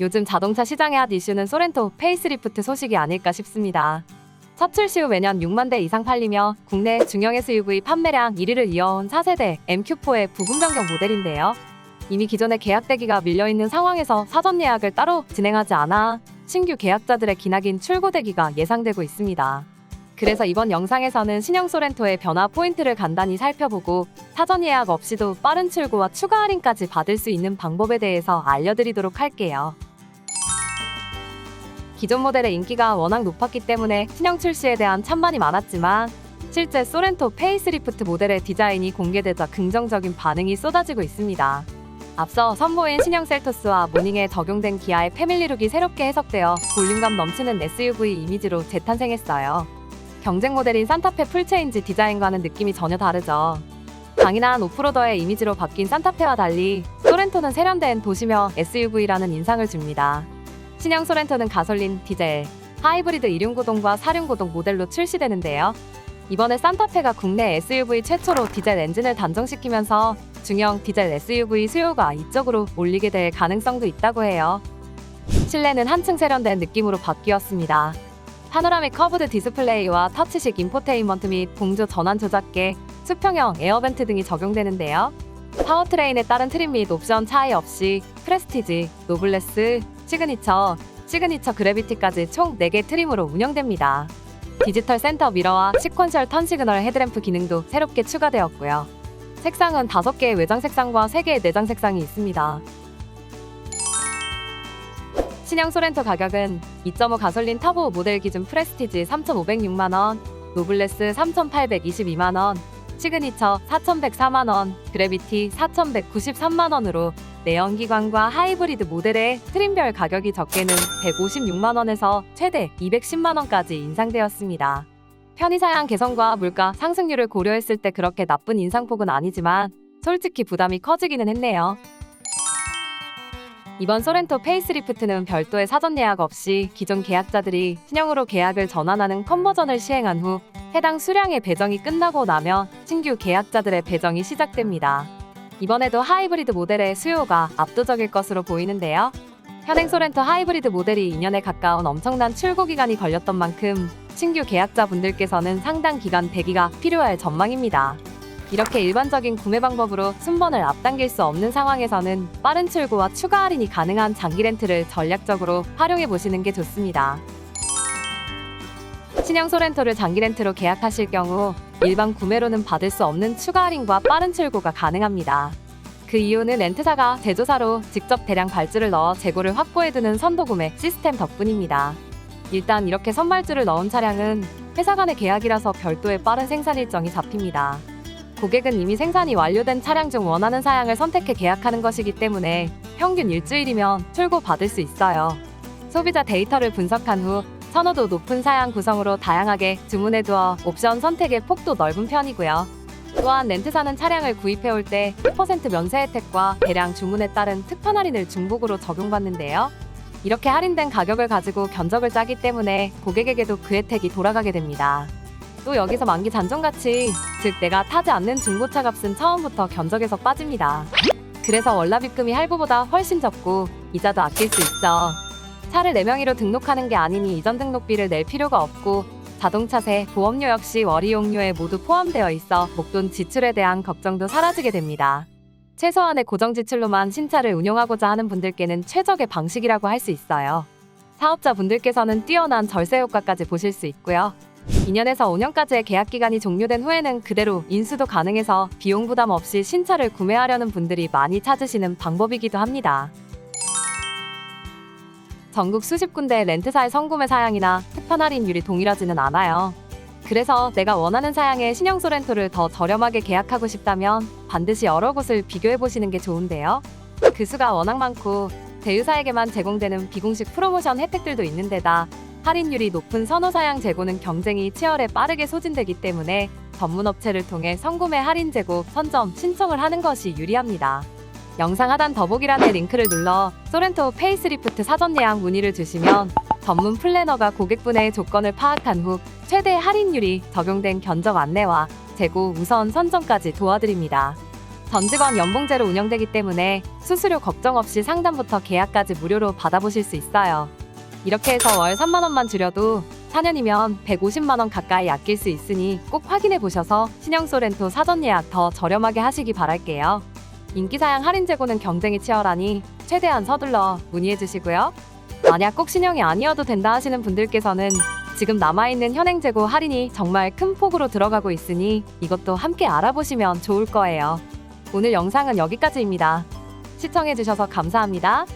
요즘 자동차 시장의 핫 이슈는 소렌토 페이스리프트 소식이 아닐까 싶습니다. 첫 출시 후 매년 6만 대 이상 팔리며 국내 중형 SUV 판매량 1위를 이어온 4세대 MQ4의 부분 변경 모델인데요. 이미 기존의 계약 대기가 밀려있는 상황에서 사전 예약을 따로 진행하지 않아 신규 계약자들의 기나긴 출고 대기가 예상되고 있습니다. 그래서 이번 영상에서는 신형 소렌토의 변화 포인트를 간단히 살펴보고 사전 예약 없이도 빠른 출고와 추가 할인까지 받을 수 있는 방법에 대해서 알려드리도록 할게요. 기존 모델의 인기가 워낙 높았기 때문에 신형 출시에 대한 찬반이 많았지만 실제 소렌토 페이스리프트 모델의 디자인이 공개되자 긍정적인 반응이 쏟아지고 있습니다. 앞서 선보인 신형 셀토스와 모닝에 적용된 기아의 패밀리룩이 새롭게 해석되어 볼륨감 넘치는 SUV 이미지로 재탄생했어요. 경쟁 모델인 산타페 풀체인지 디자인과는 느낌이 전혀 다르죠. 강인한 오프로더의 이미지로 바뀐 산타페와 달리 소렌토는 세련된 도시며 SUV라는 인상을 줍니다. 신형 소렌토는 가솔린, 디젤, 하이브리드 2륜고동과 4륜고동 모델로 출시되는데요. 이번에 산타페가 국내 SUV 최초로 디젤 엔진을 단종시키면서 중형 디젤 SUV 수요가 이쪽으로 몰리게 될 가능성도 있다고 해요. 실내는 한층 세련된 느낌으로 바뀌었습니다. 파노라믹 커브드 디스플레이와 터치식 인포테인먼트 및 공조 전환 조작계, 수평형 에어벤트 등이 적용되는데요. 파워트레인에 따른 트림 및 옵션 차이 없이 프레스티지, 노블레스, 시그니처, 시그니처 그래비티까지 총 4개 트림으로 운영됩니다. 디지털 센터 미러와 시퀀셜 턴 시그널 헤드램프 기능도 새롭게 추가되었고요. 색상은 5개의 외장 색상과 3개의 내장 색상이 있습니다. 신형 소렌토 가격은 2.5 가솔린 터보 모델 기준 프레스티지 3,506만 원, 노블레스 3,822만 원, 시그니처 4,104만원, 그래비티 4,193만원으로 내연기관과 하이브리드 모델의 트림별 가격이 적게는 156만원에서 최대 210만원까지 인상되었습니다. 편의사양 개선과 물가 상승률을 고려했을 때 그렇게 나쁜 인상폭은 아니지만 솔직히 부담이 커지기는 했네요. 이번 소렌토 페이스리프트는 별도의 사전 예약 없이 기존 계약자들이 신형으로 계약을 전환하는 컨버전을 시행한 후 해당 수량의 배정이 끝나고 나면 신규 계약자들의 배정이 시작됩니다. 이번에도 하이브리드 모델의 수요가 압도적일 것으로 보이는데요. 현행 소렌토 하이브리드 모델이 2년에 가까운 엄청난 출고 기간이 걸렸던 만큼 신규 계약자분들께서는 상당 기간 대기가 필요할 전망입니다. 이렇게 일반적인 구매 방법으로 순번을 앞당길 수 없는 상황에서는 빠른 출고와 추가 할인이 가능한 장기 렌트를 전략적으로 활용해 보시는 게 좋습니다. 신형 소렌토를 장기 렌트로 계약하실 경우 일반 구매로는 받을 수 없는 추가 할인과 빠른 출고가 가능합니다. 그 이유는 렌트사가 제조사로 직접 대량 발주를 넣어 재고를 확보해두는 선도 구매 시스템 덕분입니다. 일단 이렇게 선발주를 넣은 차량은 회사 간의 계약이라서 별도의 빠른 생산 일정이 잡힙니다. 고객은 이미 생산이 완료된 차량 중 원하는 사양을 선택해 계약하는 것이기 때문에 평균 일주일이면 출고 받을 수 있어요. 소비자 데이터를 분석한 후 선호도 높은 사양 구성으로 다양하게 주문해 두어 옵션 선택의 폭도 넓은 편이고요. 또한 렌트사는 차량을 구입해 올 때 10% 면세 혜택과 대량 주문에 따른 특판 할인을 중복으로 적용받는데요. 이렇게 할인된 가격을 가지고 견적을 짜기 때문에 고객에게도 그 혜택이 돌아가게 됩니다. 또 여기서 만기 잔존가치, 즉 내가 타지 않는 중고차 값은 처음부터 견적에서 빠집니다. 그래서 월납입금이 할부보다 훨씬 적고 이자도 아낄 수 있죠. 차를 4명이로 등록하는 게 아니니 이전 등록비를 낼 필요가 없고 자동차세, 보험료 역시 월이용료에 모두 포함되어 있어 목돈 지출에 대한 걱정도 사라지게 됩니다. 최소한의 고정 지출로만 신차를 운용하고자 하는 분들께는 최적의 방식이라고 할 수 있어요. 사업자분들께서는 뛰어난 절세 효과까지 보실 수 있고요. 2년에서 5년까지의 계약 기간이 종료된 후에는 그대로 인수도 가능해서 비용 부담 없이 신차를 구매하려는 분들이 많이 찾으시는 방법이기도 합니다. 전국 수십 군데 렌트사의 성구매 사양이나 특판 할인율이 동일하지는 않아요. 그래서 내가 원하는 사양의 신형 소렌토를 더 저렴하게 계약하고 싶다면 반드시 여러 곳을 비교해 보시는 게 좋은데요. 그 수가 워낙 많고 대유사에게만 제공되는 비공식 프로모션 혜택들도 있는데다 할인율이 높은 선호 사양 재고는 경쟁이 치열해 빠르게 소진되기 때문에 전문 업체를 통해 성구매 할인 재고 선점 신청을 하는 것이 유리합니다. 영상 하단 더보기란의 링크를 눌러 소렌토 페이스리프트 사전 예약 문의를 주시면 전문 플래너가 고객분의 조건을 파악한 후 최대 할인율이 적용된 견적 안내와 재고 우선 선점까지 도와드립니다. 전 직원 연봉제로 운영되기 때문에 수수료 걱정 없이 상담부터 계약까지 무료로 받아보실 수 있어요. 이렇게 해서 월 3만 원만 줄여도 4년이면 150만 원 가까이 아낄 수 있으니 꼭 확인해 보셔서 신형 소렌토 사전 예약 더 저렴하게 하시기 바랄게요. 인기사양 할인 재고는 경쟁이 치열하니 최대한 서둘러 문의해 주시고요. 만약 꼭 신형이 아니어도 된다 하시는 분들께서는 지금 남아있는 현행 재고 할인이 정말 큰 폭으로 들어가고 있으니 이것도 함께 알아보시면 좋을 거예요. 오늘 영상은 여기까지입니다. 시청해주셔서 감사합니다.